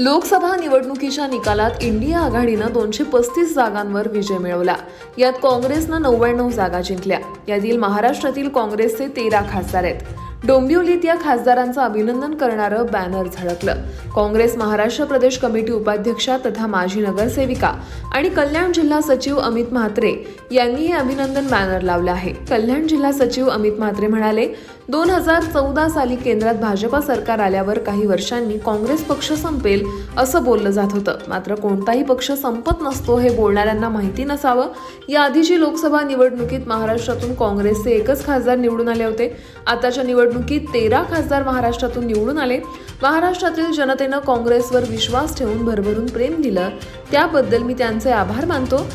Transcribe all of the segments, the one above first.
लोकसभा निवडणुकीच्या निकालात इंडिया आघाडीनं दोनशे पस्तीस जागांवर विजय मिळवला. यात काँग्रेसनं नव्याण्णव जागा जिंकल्या. यातील महाराष्ट्रातील काँग्रेसचे तेरा खासदार आहेत. डोंबिवलीत या खासदारांचं अभिनंदन करणारं बॅनर झळकलं. काँग्रेस महाराष्ट्र प्रदेश कमिटी उपाध्यक्षा तथा माजी नगरसेविका आणि कल्याण जिल्हा सचिव अमित म्हात्रे यांनी हे अभिनंदन बॅनर लावलं आहे. कल्याण जिल्हा सचिव अमित म्हात्रे म्हणाले दोन हजार चौदा साली केंद्रात भाजपा सरकार आल्यावर काही वर्षांनी काँग्रेस पक्ष संपेल असं बोललं जात होतं. मात्र कोणताही पक्ष संपत नसतो हे बोलणाऱ्यांना माहिती नसावं. या आधीची लोकसभा निवडणुकीत महाराष्ट्रातून काँग्रेसचे एकच खासदार निवडून आले होते. आताच्या निवडणुकीत तेरा खासदार महाराष्ट्रातून निवडून आले. महाराष्ट्रातील जनतेनं काँग्रेसवर विश्वास ठेवून भरभरून प्रेम दिलं. त्याबद्दल मी त्यांचे आभार मानतो.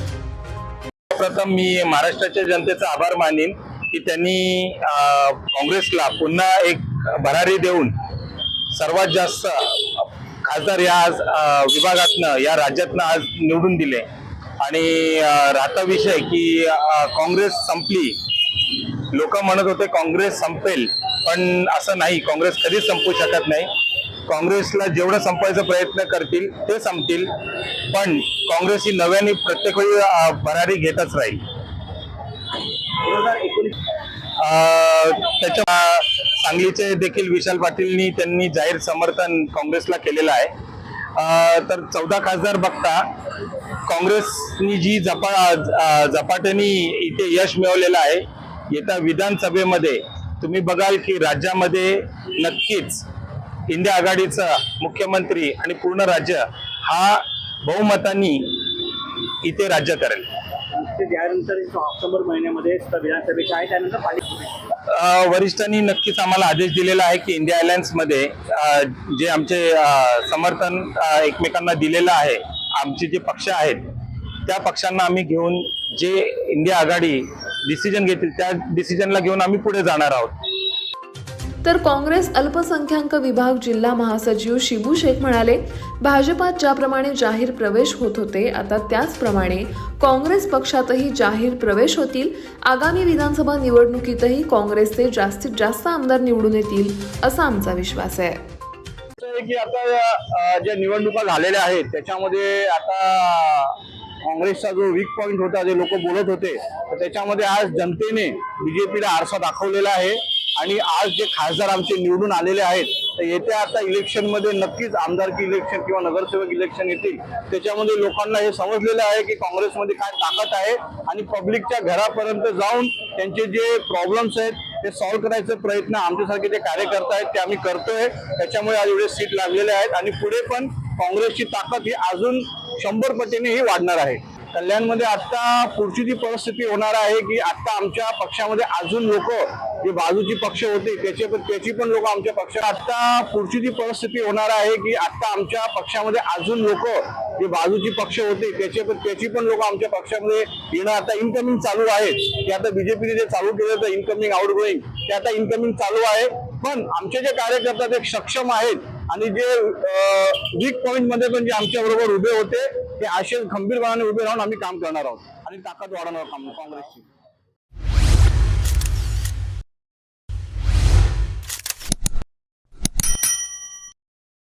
प्रथम मी महाराष्ट्राच्या जनतेचा आभार मानेन. की त्यांनी काँग्रेसला पुन्हा एक भरारी देऊन सर्वात जास्त खासदार या आज विभागातनं या राज्यातनं आज निवडून दिले. आणि राहता विषय की काँग्रेस संपली. लोक म्हणत होते काँग्रेस संपेल पण असं नाही. काँग्रेस कधीच संपू शकत नाही. काँग्रेसला जेवढं संपायचा प्रयत्न करतील ते संपतील. पण काँग्रेस ही नव्याने प्रत्येक वेळी भरारी घेतच राहील. त्याच्या सांगलीचे देखील विशाल पाटीलनी त्यांनी जाहीर समर्थन काँग्रेसला केलेलं आहे. तर चौदा खासदार बघता काँग्रेसनी जी झपा झपाट्याने इथे यश मिळवलेलं आहे येत्या विधानसभेमध्ये तुम्ही बघाल की राज्यामध्ये नक्कीच इंडिया आघाडीचा मुख्यमंत्री आणि पूर्ण राज्य हा बहुमतांनी इथे राज्य करेल. ते त्यानंतर ऑक्टोबर महिन्यामध्ये विधानसभेच्या आहे त्यानंतर पालिका वरिष्ठांनी नक्कीच आम्हाला आदेश दिलेला आहे की इंडिया अलायन्समध्ये जे आमचे समर्थन एकमेकांना दिलेलं आहे आमचे जे पक्ष आहेत त्या पक्षांना आम्ही घेऊन जे इंडिया आघाडी डिसिजन घेतील त्या डिसिजनला घेऊन आम्ही पुढे जाणार आहोत. तर काँग्रेस अल्पसंख्याक विभाग जिल्हा महासचिव शिबू शेख म्हणाले भाजपात ज्याप्रमाणे जाहीर प्रवेश होत होते आता त्याचप्रमाणे काँग्रेस पक्षातही जाहीर प्रवेश होतील. आगामी विधानसभा निवडणुकीतही काँग्रेसचे जास्तीत जास्त आमदार निवडून येतील असा आमचा विश्वास आहे. की आता ज्या निवडणुका झालेल्या आहेत त्याच्यामध्ये आता काँग्रेसचा जो वीक पॉईंट होता जे लोक बोलत होते तर त्याच्यामध्ये आज जनतेने बीजेपीला आरसा दाखवलेला आहे. आणि आज जे खासदार आमचे निवडून आलेले आहेत तर येत्या आता इलेक्शनमध्ये नक्कीच आमदारकी इलेक्शन किंवा नगरसेवक इलेक्शन येतील. त्याच्यामध्ये लोकांना हे समजलेलं आहे की काँग्रेसमध्ये काय ताकद आहे आणि पब्लिकच्या घरापर्यंत जाऊन त्यांचे जे प्रॉब्लेम्स आहेत ते सॉल्व्ह करायचा प्रयत्न आमच्यासारखे जे कार्यकर्ता आहेत ते आम्ही करतोय. त्याच्यामुळे आज एवढे सीट लागलेले आहेत आणि पुढे पण काँग्रेसची ताकद ही अजून शंभर पटीने ही वाढणार आहे. कल्याणमध्ये आता पुढची जी परिस्थिती होणार आहे की आता आमच्या पक्षामध्ये अजून लोक जे बाजूची पक्ष होते त्याचे पण त्याची पण लोक आमच्या पक्षात आता पुढची जी परिस्थिती होणार आहे की आता आमच्या पक्षामध्ये अजून लोक जे बाजूची पक्ष होते त्याचे पण त्याची पण लोक आमच्या पक्षामध्ये येणं आता इनकमिंग चालू आहे. ते आता बीजेपीने जे चालू केलं तर इनकमिंग आउट गोईंग ते आता इनकमिंग चालू आहे. पण आमचे जे कार्यकर्ता ते सक्षम आहेत. आणि जे वीक पॉईंटमध्ये पण जे आमच्या बरोबर उभे होते ते असे खंबीरपणाने उभे राहून आम्ही काम करणार आहोत. आणि ताकद वाढवणार आहोत काँग्रेसची.